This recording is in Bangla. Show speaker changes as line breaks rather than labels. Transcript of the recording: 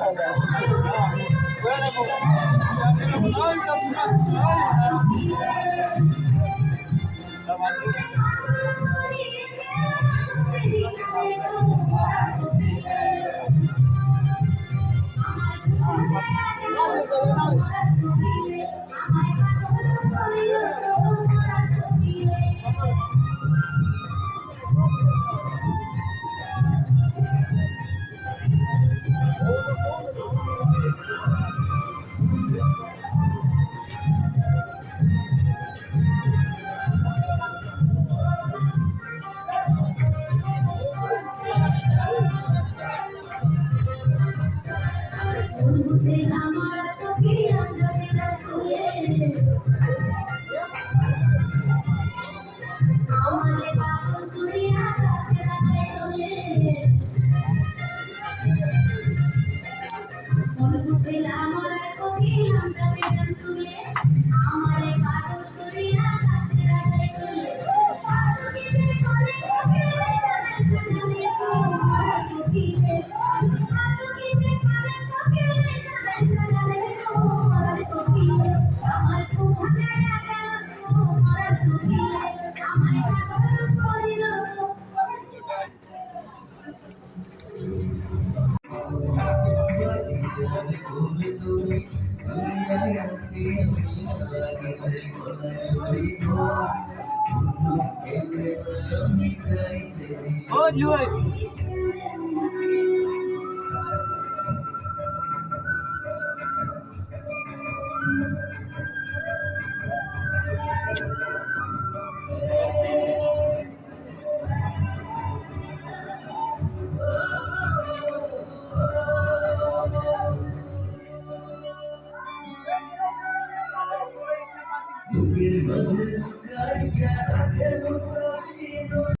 রাখুয়ে Vamos levar
জানি তুমি তুমি দুনিয়ায় আছি আমি লাগে তাই গলায় ধরিব বন্ধু কেমন আমি চাইতে দিব Tu irmãs que quer acabar.